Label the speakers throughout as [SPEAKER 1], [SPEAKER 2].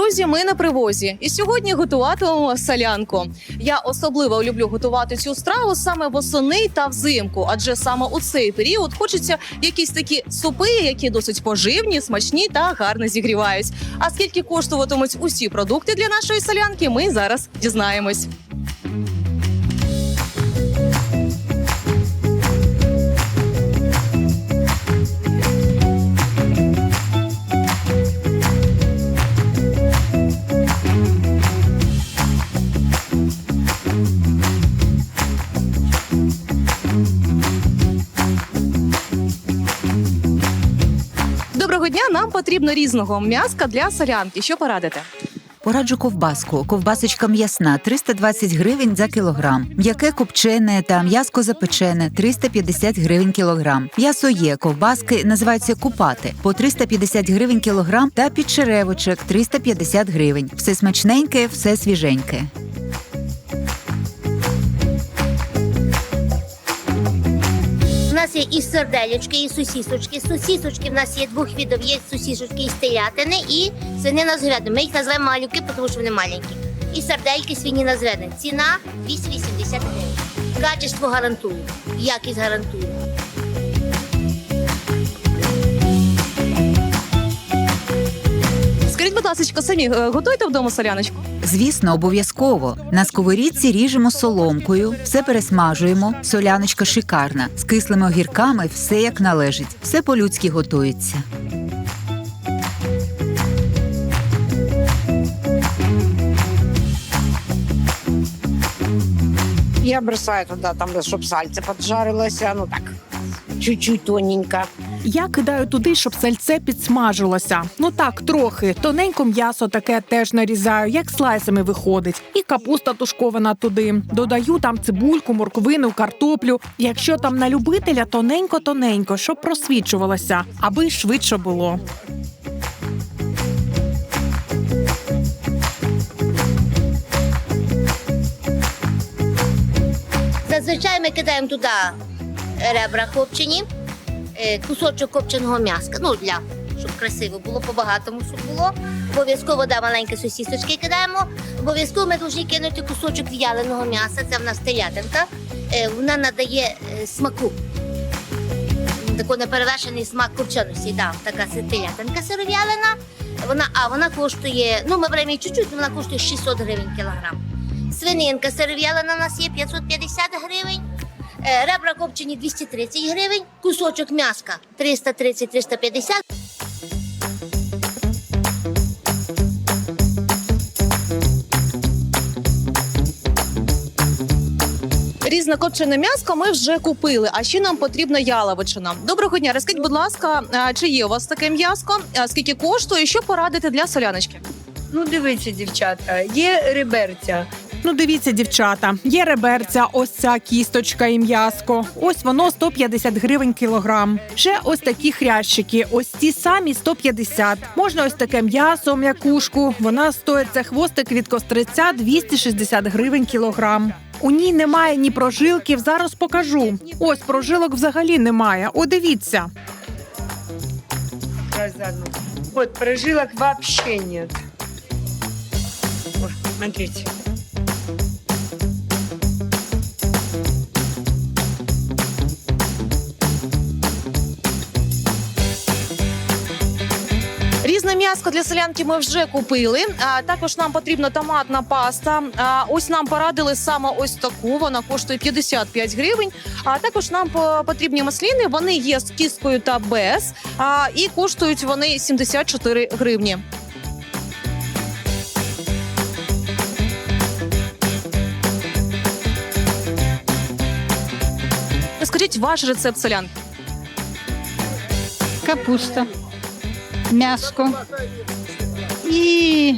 [SPEAKER 1] Друзі! Ми на привозі. І сьогодні готуватимемо солянку. Я особливо люблю готувати цю страву саме восени та взимку, адже саме у цей період хочеться якісь такі супи, які досить поживні, смачні та гарно зігрівають. А скільки коштуватимуть усі продукти для нашої солянки, ми зараз дізнаємось. Нам потрібно різного м'яска для солянки. Що порадите?
[SPEAKER 2] Пораджу ковбаску. Ковбасочка м'ясна 320 гривень за кілограм. М'яке копчене та м'яско запечене 350 гривень кілограм. М'ясо є, ковбаски називаються купати по 350 гривень кілограм та підчеревочок 350 гривень. Все смачненьке, все свіженьке.
[SPEAKER 3] Нас є і серделечки, і сусісочки. Сусісочки в нас є двох видів. Є сусісочки із телятини і свинина з грядом. Ми їх називаємо малюки, тому що вони маленькі. І сардельки свинина з грядом. Ціна 280 гривень. Качество гарантую, якість гарантую.
[SPEAKER 1] Ласка, самі е, готуєте вдома соляночку?
[SPEAKER 2] Звісно, обов'язково. На сковорідці ріжемо соломкою, все пересмажуємо. Соляночка шикарна. З кислими огірками все як належить. Все по-людськи готується.
[SPEAKER 4] Я бросаю туда, там, щоб сальце поджарилося, ну так, чуть-чуть тоненько.
[SPEAKER 5] Я кидаю туди, щоб сальце підсмажилося. Ну так, трохи. Тоненько м'ясо таке теж нарізаю, як слайсами виходить. І капуста тушкована туди. Додаю там цибульку, морквину, картоплю. Якщо там на любителя, тоненько-тоненько, щоб просвічувалося, аби швидше було.
[SPEAKER 3] Зазвичай ми кидаємо туди ребра копчені, е, кусочок копченого м'яска. Ну, для щоб красиво було, по-багатому, щоб було. Обов'язково да, маленькі сосісочки кидаємо. Обов'язково ми повинні кинути кусочок в'яленого м'яса. Це в нас телятинка. Е, Вона надає е, смаку. Такий неперевершений смак копченості. Да, така телятинка сиров'ялина. Вона, а вона коштує, ну ми беремо її чуть-чуть, вона коштує 600 гривень кілограм. Свининка сиров'ялина у нас є 550 гривень. Е, Ребра копчені 230 гривень, кусочок м'яска 330-350.
[SPEAKER 1] Різне копчене м'яско ми вже купили, а ще нам потрібна яловичина. Доброго дня, розкажіть, будь ласка, а, чи є у вас таке м'яско? А, Скільки коштує? і Що порадити для соляночки?
[SPEAKER 6] Ну, дивіться, дівчата, є реберця.
[SPEAKER 5] Ну, дивіться, дівчата, є реберця, ось ця кісточка і м'яско. Ось воно 150 гривень кілограм. Ще ось такі хрящики, ось ті самі 150. Можна ось таке м'ясо, м'якушку. Вона стоїть це хвостик від костриця 260 гривень кілограм. У ній немає ні прожилків. Зараз покажу. Ось прожилок взагалі немає. О, дивіться.
[SPEAKER 6] Вот прожилок нет. Вот, смотрите.
[SPEAKER 1] Різне м'яско для солянки ми вже купили. Також нам потрібна томатна паста. Ось нам порадили саме ось таку. Вона коштує 55 гривень. А також нам потрібні масліни. Вони є з кісткою та без. І коштують вони 74 гривні. Скажіть ваш рецепт солянки.
[SPEAKER 7] капуста, м'яско і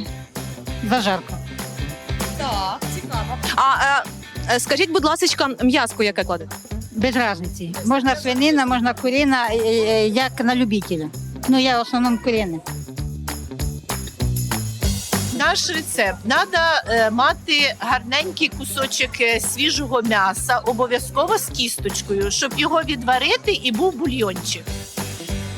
[SPEAKER 7] зажарка.
[SPEAKER 1] Так, цікаво. А е, е, скажіть, будь ласка, м'яско яке кладете?
[SPEAKER 7] Без різниці. Можна свинина, можна курина, е, е, як на любителя. Ну, я в основному куріне.
[SPEAKER 8] Наш рецепт треба е, мати гарненький кусочок свіжого м'яса, обов'язково з кісточкою, щоб його відварити і був бульйончик.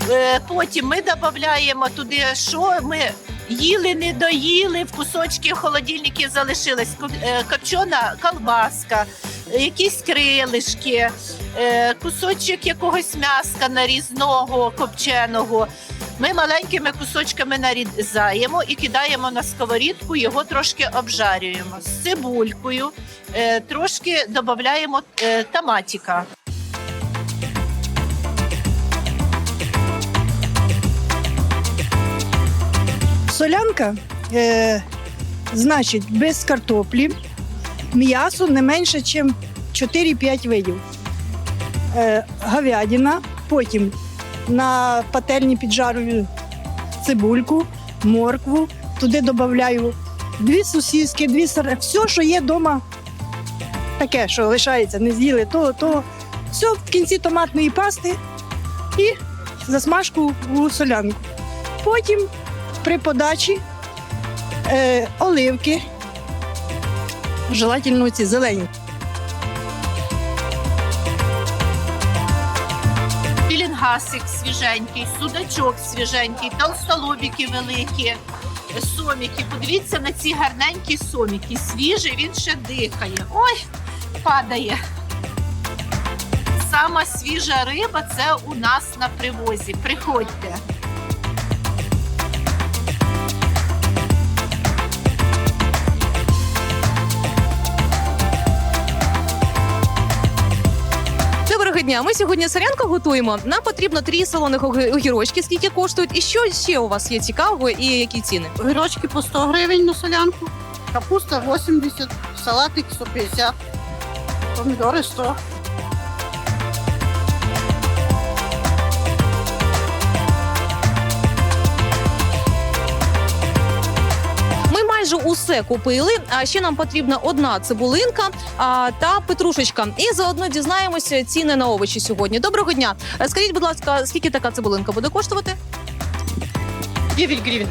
[SPEAKER 8] Е, потім ми додаємо туди, що ми їли, не доїли, в кусочки в холодильнику залишилась е, копчена колбаска, якісь крилишки, е, кусочок якогось м'яска нарізного, копченого. Ми маленькими кусочками нарізаємо і кидаємо на сковорідку, його трошки обжарюємо. З цибулькою, трошки додаємо е,
[SPEAKER 9] Солянка, е, значить, без картоплі, м'ясо не менше, ніж 4-5 видів. Е, говядина, потім на пательні піджарую цибульку, моркву, туди додаю дві сосиски, дві сири, все, що є вдома, таке, що лишається, не з'їли, то, то все в кінці томатної пасти і засмажку у солянку. Потім при подачі е, оливки, желательно ці зелені.
[SPEAKER 8] Пілінгасик свіженький, судачок свіженький, толстолобіки великі, соміки. Подивіться на ці гарненькі соміки. Свіжий, він ще дихає. Ой, падає. Сама свіжа риба це у нас на привозі. Приходьте.
[SPEAKER 1] Дня. Ми сьогодні солянку готуємо. Нам потрібно три солоних огірочки. Скільки коштують? І що ще у вас є цікавого і які ціни?
[SPEAKER 10] Огірочки по 100 гривень на солянку, капуста 80, салатик 150, помідори 100.
[SPEAKER 1] Майже усе купили. А ще нам потрібна одна цибулинка а, та петрушечка. І заодно дізнаємося ціни на овочі сьогодні. Доброго дня. Е, Скажіть, будь ласка, скільки така цибулинка буде коштувати?
[SPEAKER 10] 9 гривень.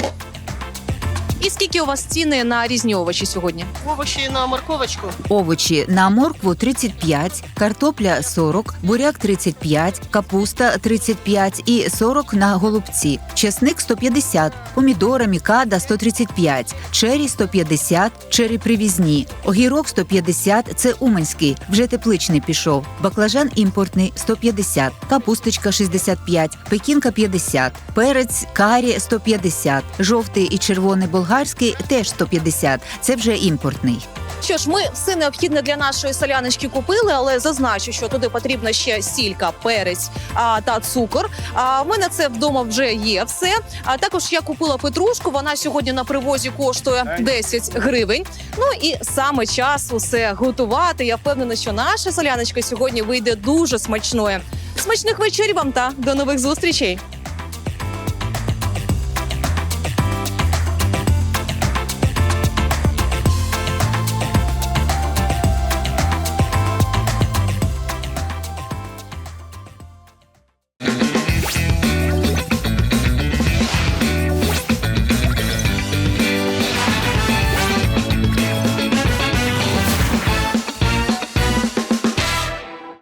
[SPEAKER 1] І скільки у вас ціни на різні овочі сьогодні?
[SPEAKER 10] Овочі на морковочку.
[SPEAKER 2] Овочі на моркву 35, картопля 40, буряк 35, капуста 35 і 40 на голубці, чесник 150, помідора мікада 135, чері 150, чері привізні, огірок 150, це уманський, вже тепличний пішов, баклажан імпортний 150, капусточка 65, пекінка 50, перець карі 150, жовтий і червоний болгарський теж 150, це вже імпортний.
[SPEAKER 1] Що ж, ми все необхідне для нашої соляночки купили, але зазначу, що туди потрібна ще сілька, перець а, та цукор. А в мене це вдома вже є все. А також я купила петрушку. Вона сьогодні на привозі коштує 10 гривень. Ну і саме час усе готувати. Я впевнена, що наша соляночка сьогодні вийде дуже смачною. Смачних вечорів вам та до нових зустрічей!